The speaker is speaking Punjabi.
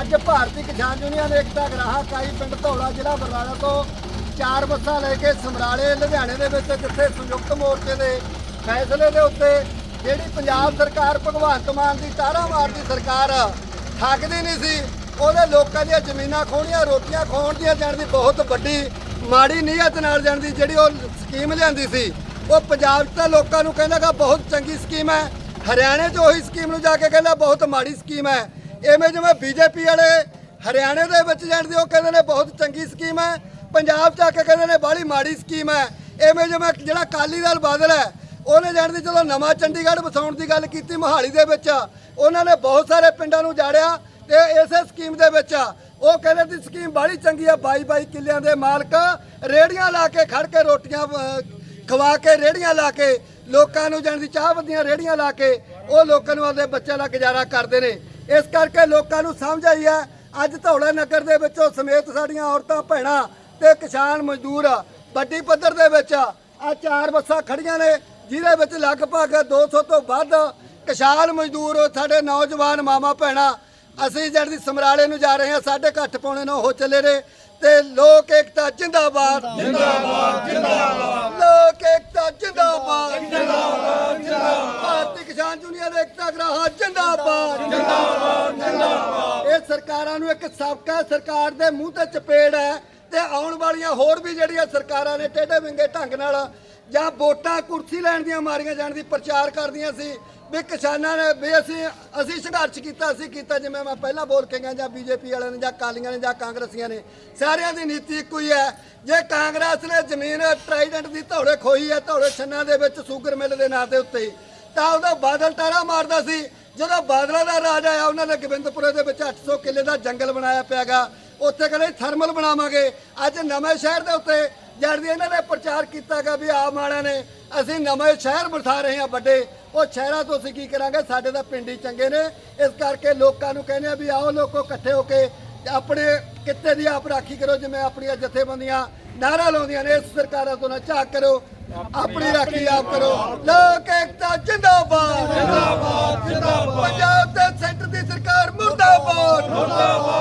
ਅੱਜ ਭਾਰਤੀ ਕਿਸਾਨ ਯੂਨੀਅਨ ਏਕਤਾ ਗਰਾਹਾ ਕਾਈ ਪਿੰਡ ਧੌਲਾ ਜ਼ਿਲ੍ਹਾ ਬਰਨਾਲਾ ਤੋਂ ਚਾਰ ਬੱਸਾਂ ਲੈ ਕੇ ਸਮਰਾਲੇ, ਲੁਧਿਆਣੇ ਦੇ ਵਿੱਚ, ਜਿੱਥੇ ਸੰਯੁਕਤ ਮੋਰਚੇ ਦੇ ਫੈਸਲੇ ਦੇ ਉੱਤੇ ਜਿਹੜੀ ਪੰਜਾਬ ਸਰਕਾਰ ਭਗਵੰਤ ਮਾਨ ਦੀ ਤਾਰਾ ਮਾਰਦੀ ਸਰਕਾਰ ਥੱਕਦੀ ਨਹੀਂ ਸੀ, ਉਹਦੇ ਲੋਕਾਂ ਦੀਆਂ ਜ਼ਮੀਨਾਂ ਖੋਹਣੀਆਂ, ਰੋਟੀਆਂ ਖੋਹਣ ਦੀਆਂ ਜਾਣ ਦੀ ਬਹੁਤ ਵੱਡੀ ਮਾੜੀ ਨੀਅਤ ਨਾਲ ਜਾਣ ਦੀ ਜਿਹੜੀ ਉਹ ਸਕੀਮ ਲਿਆਂਦੀ ਸੀ, ਉਹ ਪੰਜਾਬ 'ਚ ਤਾਂ ਲੋਕਾਂ ਨੂੰ ਕਹਿੰਦਾਗਾ ਬਹੁਤ ਚੰਗੀ ਸਕੀਮ ਹੈ, ਹਰਿਆਣੇ 'ਚ ਉਹੀ ਸਕੀਮ ਨੂੰ ਜਾ ਕੇ ਕਹਿੰਦਾ, ਬਹੁਤ ਮਾੜੀ ਸਕੀਮ ਹੈ। ਐਵੇਂ ਜਿਵੇਂ ਬੀਜੇਪੀ ਵਾਲੇ ਹਰਿਆਣੇ ਦੇ ਵਿੱਚ ਜਾਣਦੇ ਉਹ ਕਹਿੰਦੇ ਨੇ ਬਹੁਤ ਚੰਗੀ ਸਕੀਮ ਹੈ। ਪੰਜਾਬ 'ਚ ਆ ਕੇ ਕਹਿੰਦੇ ਨੇ ਬਾਹਲੀ ਮਾੜੀ ਸਕੀਮ ਹੈ। ਐਵੇਂ ਜਿਵੇਂ ਜਿਹੜਾ ਕਾਲੀ ਦਲ ਬਾਦਲ ਹੈ, ਉਹਨੇ ਜਾਣ ਦੀ ਜਦੋਂ ਨਵਾਂ ਚੰਡੀਗੜ੍ਹ ਵਸਾਉਣ ਦੀ ਗੱਲ ਕੀਤੀ ਮੋਹਾਲੀ ਦੇ ਵਿੱਚ। ਉਹਨਾਂ ਨੇ ਬਹੁਤ ਸਾਰੇ ਪਿੰਡਾਂ ਨੂੰ ਜਾੜਿਆ ਤੇ ਇਸੇ ਸਕੀਮ ਦੇ ਵਿੱਚ ਉਹ ਕਹਿੰਦੇ ਦੀ ਸਕੀਮ ਬਾਹਲੀ ਚੰਗੀ ਆ 22 22 ਕਿੱਲਿਆਂ ਦੇ ਮਾਲਕ ਰੇੜੀਆਂ ਲਾ ਕੇ ਖੜ ਕੇ ਰੋਟੀਆਂ ਖਵਾ ਕੇ ਰੇੜੀਆਂ ਲਾ ਕੇ ਲੋਕਾਂ ਨੂੰ ਜਾਣ ਦੀ ਚਾਹ ਵੱਧੀਆਂ ਰੇੜੀਆਂ ਲਾ ਕੇ ਉਹ ਲੋਕਾਂ ਨੂੰ ਆਪਦੇ ਬੱਚਿਆਂ ਦਾ ਗੁਜ਼ਾਰਾ ਕਰਦੇ ਨੇ। ਇਸ ਕਰਕੇ ਲੋਕਾਂ ਨੂੰ ਸਮਝ ਆਈ ਹੈ ਅੱਜ ਧੌਲਾ ਨਗਰ ਦੇ ਵਿੱਚੋਂ ਸਮੇਤ ਸਾਡੀਆਂ ਔਰਤਾਂ ਭੈਣਾਂ ਤੇ ਕਿਸਾਨ ਮਜ਼ਦੂਰ ਵੱਡੀ ਪੱਧਰ ਦੇ ਵਿੱਚ ਆ ਚਾਰ ਬੱਸਾਂ ਖੜੀਆਂ ਨੇ ਜਿਹਦੇ ਵਿੱਚ ਲਗਭਗ 200 ਤੋਂ ਵੱਧ ਕਿਸਾਨ ਮਜ਼ਦੂਰ ਸਾਡੇ ਨੌਜਵਾਨ ਮਾਮਾ ਭੈਣਾਂ ਅਸੀਂ ਜਿਹੜੀ ਸਮਰਾਲੇ ਨੂੰ ਜਾ ਰਹੇ ਹਾਂ ਸਾਢੇ ਕੁ ਅੱਠ ਪੌਣੇ ਨੌ ਹੋ ਚੱਲੇ ਨੇ ਤੇ ਲੋਕ ਏਕਤਾ ਜਿੰਦਾਬਾਦ। ਜਿੰਦਾਬਾਦ ਜਿੰਦਾਬਾਦ। ਲੋਕ ਏਕਤਾ ਜਿੰਦਾਬਾਦ ਜਿੰਦਾਬਾਦ ਜਿੰਦਾਬਾਦ। ਭਾਰਤੀ ਕਿਸਾਨ ਯੂਨੀਅਨ ਏਕਤਾ ਗਰਾਹਾ ਜਿੰਦਾਬਾਦ। ਜਿੰਦਾਬਾਦ। ਸਰਕਾਰਾਂ ਨੂੰ ਇੱਕ ਸਾਬਕਾ ਸਰਕਾਰ ਦੇ ਮੂੰਹ ਤੇ ਚਪੇੜ ਹੈ ਤੇ ਆਉਣ ਵਾਲੀਆਂ ਹੋਰ ਵੀ ਜਿਹੜੀਆਂ ਸਰਕਾਰਾਂ ਨੇ ਟੇਢੇ ਵਿੰਗੇ ਢੰਗ ਨਾਲ ਜਾਂ ਵੋਟਾਂ ਕੁਰਸੀ ਲੈਣ ਦੀਆਂ ਮਾਰੀਆਂ ਜਾਣ ਦੀ ਪ੍ਰਚਾਰ ਕਰਦੀਆਂ ਸੀ, ਵੀ ਕਿਸਾਨਾਂ ਨੇ ਵੀ ਅਸੀਂ ਅਸੀਂ ਸੰਘਰਸ਼ ਕੀਤਾ, ਅਸੀਂ ਕੀਤਾ ਜਿਵੇਂ ਮੈਂ ਪਹਿਲਾਂ ਬੋਲ ਕੇ ਗਿਆ ਜਾਂ ਬੀਜੇਪੀ ਵਾਲਿਆਂ ਨੇ ਜਾਂ ਕਾਲੀਆਂ ਨੇ ਜਾਂ ਕਾਂਗਰਸੀਆਂ ਨੇ, ਸਾਰਿਆਂ ਦੀ ਨੀਤੀ ਇੱਕੋ ਹੀ ਹੈ। ਜੇ ਕਾਂਗਰਸ ਨੇ ਜ਼ਮੀਨ ਟ੍ਰਾਈਡੈਂਟ ਦੀ ਧੌੜੇ ਖੋਈ ਹੈ ਧੌੜੇ ਛੰਨਾ ਦੇ ਵਿੱਚ ਸ਼ੂਗਰ ਮਿਲ ਦੇ ਨਾਂ ਦੇ ਉੱਤੇ, ਤਾਂ ਉਹਦਾ ਬਾਦਲ ਤਾਰਾ ਮਾਰਦਾ ਸੀ। ਜਦੋਂ ਬਾਦਲਾਂ ਦਾ ਰਾਜ ਆਇਆ, ਉਹਨਾਂ ਨੇ ਗੋਬਿੰਦਪੁਰੇ ਦੇ ਵਿੱਚ 800 ਕਿੱਲੇ ਦਾ ਜੰਗਲ ਬਣਾਇਆ ਪਿਆਗਾ। ਉੱਥੇ ਕਹਿੰਦੇ ਥਰਮਲ ਬਣਾਵਾਂਗੇ। ਅੱਜ ਨਵੇਂ ਸ਼ਹਿਰ ਦੇ ਉੱਤੇ ਜਦ ਦੀ ਇਹਨਾਂ ਨੇ ਪ੍ਰਚਾਰ ਕੀਤਾਗਾ ਵੀ ਆ ਮਾਣਾ ਨੇ, ਅਸੀਂ ਨਵੇਂ ਸ਼ਹਿਰ ਬਸਾ ਰਹੇ ਹਾਂ ਵੱਡੇ। ਉਹ ਸ਼ਹਿਰਾਂ ਤੋਂ ਅਸੀਂ ਕੀ ਕਰਾਂਗੇ? ਸਾਡੇ ਤਾਂ ਪਿੰਡ ਹੀ ਚੰਗੇ ਨੇ। ਇਸ ਕਰਕੇ ਲੋਕਾਂ ਨੂੰ ਕਹਿੰਦੇ ਆ ਵੀ ਆਓ ਲੋਕੋ ਇਕੱਠੇ ਹੋ ਕੇ ਆਪਣੇ ਕਿੱਤੇ ਦੀ ਆਪ ਰਾਖੀ ਕਰੋ, ਜਿਵੇਂ ਆਪਣੀਆਂ ਜਥੇਬੰਦੀਆਂ ਨਾਰਾ ਲਾਉਂਦੀਆਂ ਨੇ ਇਸ ਸਰਕਾਰਾਂ ਤੋਂ ਨਾ ਝਾਕ ਕਰੋ ਆਪਣੀ ਰਾਖੀ ਆਪ ਕਰੋ। ਲੋਕ ਏਕਤਾ ਜਿੰਦਾਬਾਦ। ਜਿੰਦਾਬਾਦ ਜਿੰਦਾਬਾਦ। ਪੰਜਾਬ ਤੇ ਸੈਂਟਰ ਦੀ ਸਰਕਾਰ ਮੁਰਦਾਬਾਦ। ਮੁਰਦਾਬਾਦ।